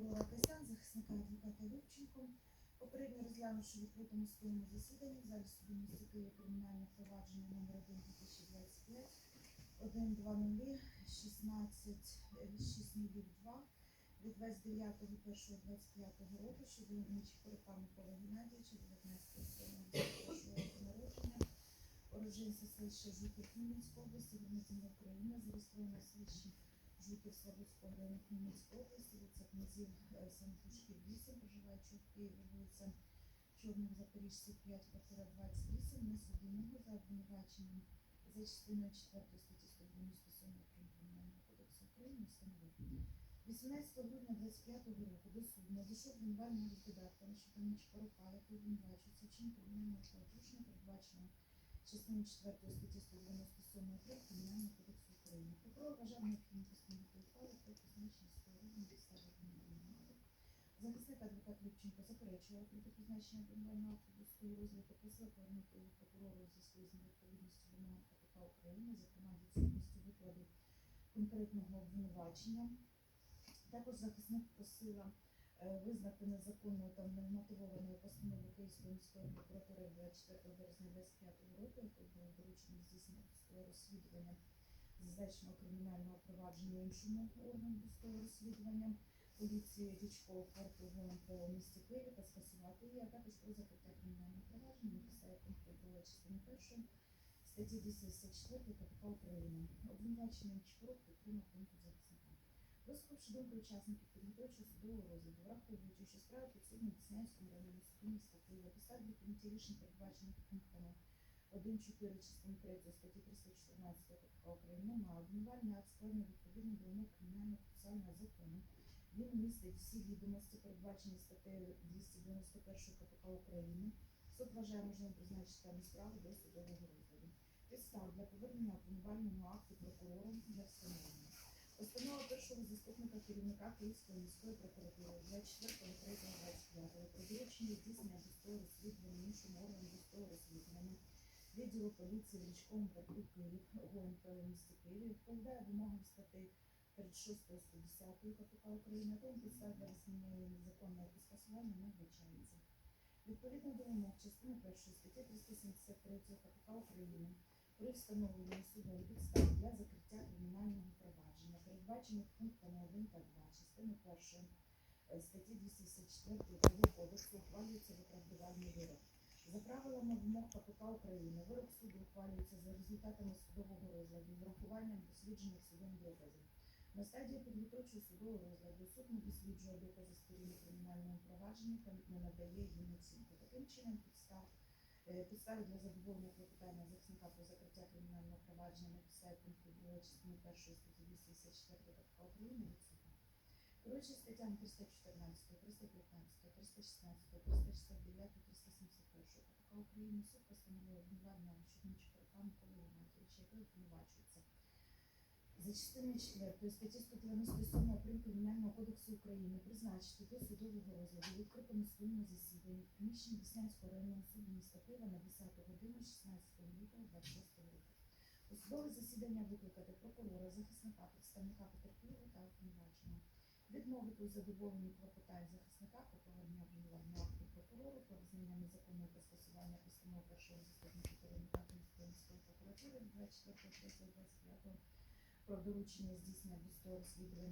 прокурора Касян, захисника адвоката Любченко. Попередньо розглянувши в відкритому судовому засіданні в залі суду міста Києва кримінальне провадження номер 1 2025 120 16 602 від 29.01.25 року щодо Нечіпорика Миколи Геннадійовича 19 року народження уроженця селища Жуків Хмельницької області, громадянина України, зареєстровано в Жуків Слободського району Хмельницької області, вулиця Князів Самотужків 8, проживаючи в Києві, вулиця Чорних Запоріжців 5, квартира 28, не судимого за обвинуваченням за частиною 4 статті 197 Кримінального кодексу України встановив. 18 грудня 25 року до суду надійшов лист додатками щодо Нечипорука, який обвинувачується вчинку кримінального правопорушення, передбаченого частиною 4 статті 197 прим. Кримінального кодексу України. Прокурор вважав постановити ухвалу про призначення сторони на підставі обвинувального акту. Захисник адвокат Любченко заперечував проти призначення до свого розгляду, просив повернути його прокурору у зв'язку з невідповідністю вимогам КПК України, зокрема відсутністю викладу конкретного обвинувачення. Також захисник просила е, визнати незаконною та немотивованою постанову Київської міської прокуратури 24 березня 25 року, якою було доручено здійснити розслідування зазначеного кримінального провадження іншому органу розслідування поліції Річкового форту ГУНП у місті Києві та скасувати її, а також про закриття кримінального провадження на підставі пункту 2 частини 1 статті 264 КПК України. Обвинувачений Чпорок підтримав думку захисника. Вислухавши думку учасників підготовчого судового розгляду, враховуючи, що справа підсудна Деснянському районі суду міста Києва, підстав для прийняття рішень, передбачених пунктами 1.4 частини 3 статті 314 КПК України, немає обвинувальний акт складено відповідно до вимог кримінального процесуального закону. Він містить всі відомості, передбачені статтею 291 КПК України. Суд вважає можливим призначити дану справу до судового розгляду. Підстав для повернення обвинувального акту прокурором для встановлення. Постанова першого заступника керівника Київської міської прокуратури 24.03.25 про доручення здійснення досудового розслідування іншому органу досудового розслідування відділу поліції в річковому порту Київ ГУНП в місті Києві відповідає вимогам статей 36 110 КПК України, тому підстав висунення незаконного скасування не вбачається. Відповідно до вимог частини 1 статті 373 КПК України при встановленні судом підстав для закриття кримінального провадження, передбачених пунктами 1 та 2 частини 1 е, статті 264 Трудового кодексу ухвалюється виправдувальний вирок. За правилами вимог КПК України вирок суду ухвалюється за результатами судового розгляду з урахуванням досліджених судом доказів. На стадії підготовчого судового розгляду суд не досліджує докази сторін у кримінальному провадженні та не надає їм оцінку. Таким чином, підстав е, підстави для задоволення клопотання захисника про закриття кримінального провадження на підставі пункту 2 частини 1 статті 264 КПК України відсутні. Керуючи статтями 314, 315, 316, 369, 371 КПК України, суд постановив обвинувального щодо Миколи Геннадійовича, який обвинувачується за частиною 4 статті 197 прим. Кримінального кодексу України призначити до судового розгляду відкритому судовому засіданні в приміщенні Деснянського районного суду міста Києва на 10 годину 16 лютого 26 року. У судове засідання викликати прокурора, захисника, представника потерпілого та обвинуваченого. Відмовити у задоволенні клопотань захисника про повернення обвинувального акту прокурору про визнання незаконного та скасування постанови першого заступника керівника Київської прокуратури від 24.03.25 про доручення здійснення досудового розслідування